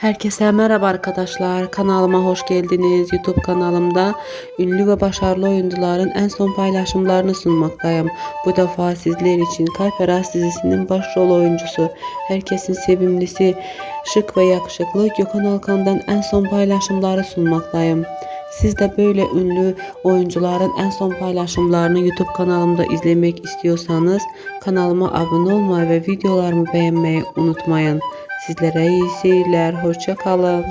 Herkese merhaba arkadaşlar. Kanalıma hoş geldiniz. YouTube kanalımda ünlü ve başarılı oyuncuların en son paylaşımlarını sunmaktayım. Bu defa sizler için Kalp Aras dizisinin başrol oyuncusu, herkesin sevimlisi, şık ve yakışıklı Gökhan Alkan'dan en son paylaşımları sunmaktayım. Siz de böyle ünlü oyuncuların en son paylaşımlarını YouTube kanalımda izlemek istiyorsanız kanalıma abone olmayı ve videolarımı beğenmeyi unutmayın. Sizlere iyi seyirler. Hoşça kalın.